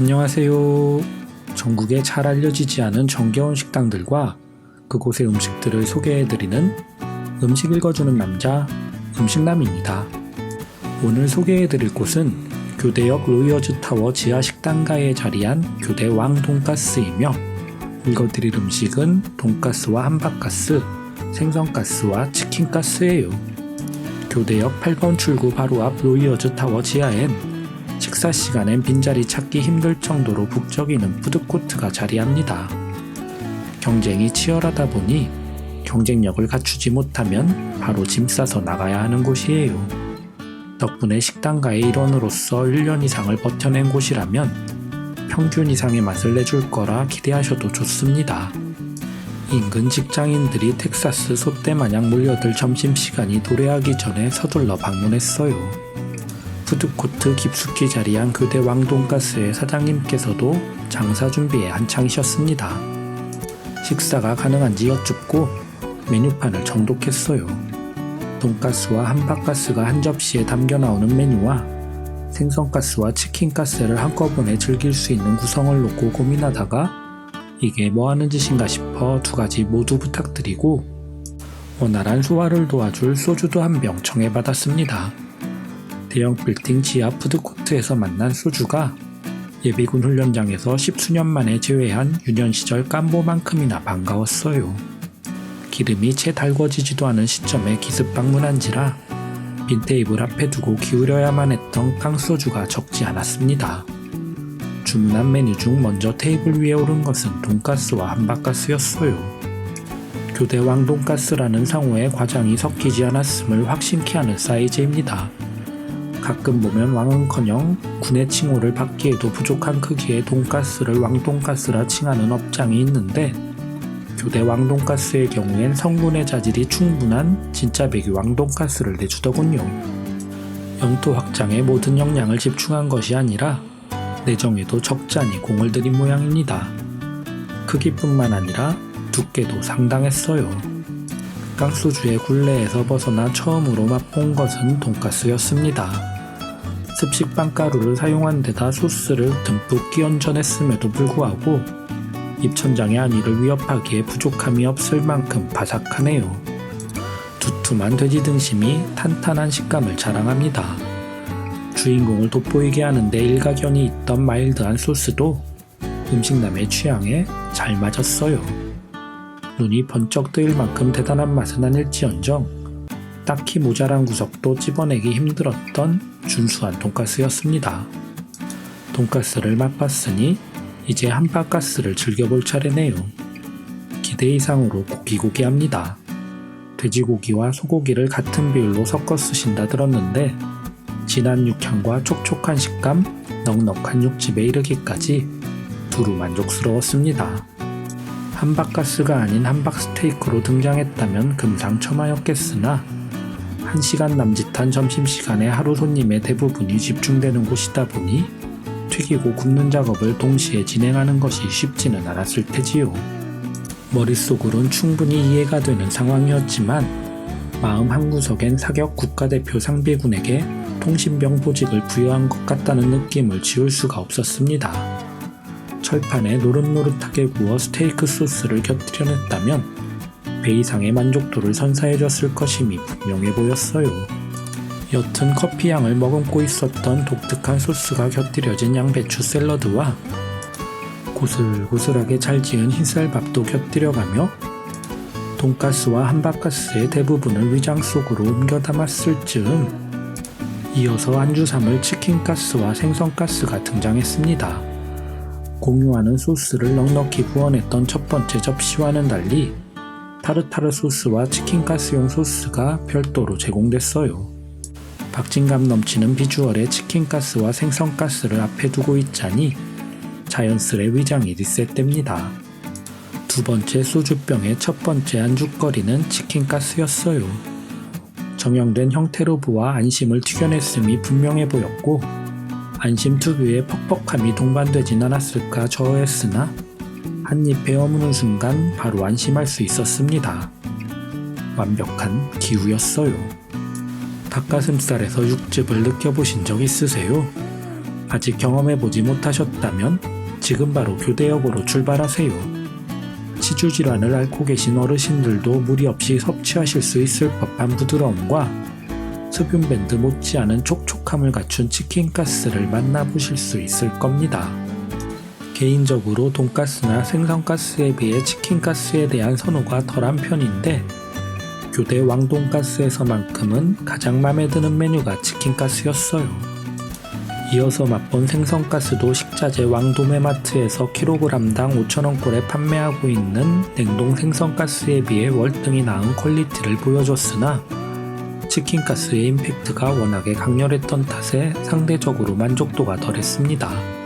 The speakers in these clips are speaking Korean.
안녕하세요. 전국에 잘 알려지지 않은 정겨운 식당들과 그곳의 음식들을 소개해드리는 음식 읽어주는 남자 음식남입니다. 오늘 소개해드릴 곳은 교대역 로이어즈 타워 지하 식당가에 자리한 교대 왕 돈가스이며 읽어드릴 음식은 돈가스와 함박가스, 생선가스와 치킨가스예요. 교대역 8번 출구 바로 앞 로이어즈 타워 지하엔 식사 시간엔 빈자리 찾기 힘들 정도로 북적이는 푸드코트가 자리합니다. 경쟁이 치열하다 보니 경쟁력을 갖추지 못하면 바로 짐 싸서 나가야 하는 곳이에요. 덕분에 식당가의 일원으로서 1년 이상을 버텨낸 곳이라면 평균 이상의 맛을 내줄 거라 기대하셔도 좋습니다. 인근 직장인들이 텍사스 소떼 마냥 몰려들 점심시간이 도래하기 전에 서둘러 방문했어요. 푸드코트 깊숙이 자리한 교대 왕돈가스의 사장님께서도 장사 준비에 한창이셨습니다. 식사가 가능한지 여쭙고 메뉴판을 정독했어요. 돈가스와 함박가스가 한 접시에 담겨 나오는 메뉴와 생선가스와 치킨가스를 한꺼번에 즐길 수 있는 구성을 놓고 고민하다가 이게 뭐 하는 짓인가 싶어 두 가지 모두 부탁드리고 원활한 소화를 도와줄 소주도 한 병 청해받았습니다. 대형 빌딩 지하 푸드코트에서 만난 소주가 예비군 훈련장에서 십수년 만에 제외한 유년 시절 깜보만큼이나 반가웠어요. 기름이 채 달궈지지도 않은 시점에 기습 방문한지라 빈 테이블 앞에 두고 기울여야만 했던 깡소주가 적지 않았습니다. 주문한 메뉴 중 먼저 테이블 위에 오른 것은 돈가스와 함박가스였어요. 교대왕 돈가스라는 상호에 과장이 섞이지 않았음을 확신케 하는 사이즈입니다. 가끔 보면 왕은커녕 군의 칭호를 받기에도 부족한 크기의 돈가스를 왕돈가스라 칭하는 업장이 있는데 교대 왕돈가스의 경우엔 성분의 자질이 충분한 진짜 배기 왕돈가스를 내주더군요. 영토 확장에 모든 역량을 집중한 것이 아니라 내정에도 적잖이 공을 들인 모양입니다. 크기뿐만 아니라 두께도 상당했어요. 깡소주의 굴레에서 벗어나 처음으로 맛본 것은 돈가스였습니다. 습식 빵 가루를 사용한 데다 소스를 듬뿍 끼얹어냈음에도 불구하고 입천장의 안위를 위협하기에 부족함이 없을 만큼 바삭하네요. 두툼한 돼지 등심이 탄탄한 식감을 자랑합니다. 주인공을 돋보이게 하는데 일가견이 있던 마일드한 소스도 음식남의 취향에 잘 맞았어요. 눈이 번쩍 뜨일 만큼 대단한 맛은 아닐지언정 딱히 모자란 구석도 찝어내기 힘들었던 준수한 돈가스였습니다. 돈가스를 맛봤으니 이제 함박가스를 즐겨볼 차례네요. 기대 이상으로 고기고기합니다. 돼지고기와 소고기를 같은 비율로 섞어 쓰신다 들었는데 진한 육향과 촉촉한 식감, 넉넉한 육즙에 이르기까지 두루 만족스러웠습니다. 함박가스가 아닌 함박스테이크로 등장했다면 금상첨화였겠으나 1시간 남짓한 점심시간에 하루 손님의 대부분이 집중되는 곳이다 보니 튀기고 굽는 작업을 동시에 진행하는 것이 쉽지는 않았을 테지요. 머릿속으론 충분히 이해가 되는 상황이었지만 마음 한구석엔 사격 국가대표 상비군에게 통신병 보직을 부여한 것 같다는 느낌을 지울 수가 없었습니다. 철판에 노릇노릇하게 구워 스테이크 소스를 곁들여냈다면 배 이상의 만족도를 선사해줬을 것임이 분명해 보였어요. 옅은 커피향을 머금고 있었던 독특한 소스가 곁들여진 양배추 샐러드와 고슬고슬하게 잘 지은 흰쌀밥도 곁들여가며 돈가스와 함박가스의 대부분을 위장 속으로 옮겨 담았을 즈음 이어서 안주 삼을 치킨가스와 생선가스가 등장했습니다. 공유하는 소스를 넉넉히 부어냈던 첫 번째 접시와는 달리 타르타르 소스와 치킨 가스용 소스가 별도로 제공됐어요. 박진감 넘치는 비주얼의 치킨 가스와 생선 가스를 앞에 두고 있자니 자연스레 위장이 리셋됩니다. 두 번째 소주병의 첫 번째 안주거리는 치킨 가스였어요. 정형된 형태로 보아 안심을 튀겨냈음이 분명해 보였고 안심 특유의 퍽퍽함이 동반되진 않았을까 저했으나 한 입에 어무는 순간 바로 안심할 수 있었습니다. 완벽한 기우였어요. 닭가슴살에서 육즙을 느껴보신 적 있으세요? 아직 경험해보지 못하셨다면 지금 바로 교대역으로 출발하세요. 치주 질환을 앓고 계신 어르신들도 무리 없이 섭취하실 수 있을 법한 부드러움과 흡윤밴드 못지않은 촉촉함을 갖춘 치킨가스를 만나보실 수 있을 겁니다. 개인적으로 돈가스나 생선가스에 비해 치킨가스에 대한 선호가 덜한 편인데 교대 왕돈가스에서만큼은 가장 맘에 드는 메뉴가 치킨가스였어요. 이어서 맛본 생선가스도 식자재 왕도매마트에서 킬로그램당 5,000원꼴에 판매하고 있는 냉동 생선가스에 비해 월등히 나은 퀄리티를 보여줬으나 치킨가스의 임팩트가 워낙에 강렬했던 탓에 상대적으로 만족도가 덜했습니다.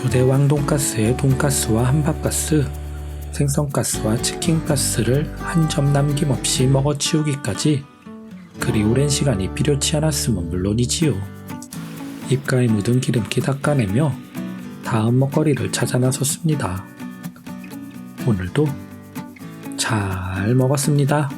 교대 왕 돈가스의 돈가스와 함박가스, 생선가스와 치킨가스를 한 점 남김없이 먹어치우기까지 그리 오랜 시간이 필요치 않았음은 물론이지요. 입가에 묻은 기름기 닦아내며 다음 먹거리를 찾아 나섰습니다. 오늘도 잘 먹었습니다.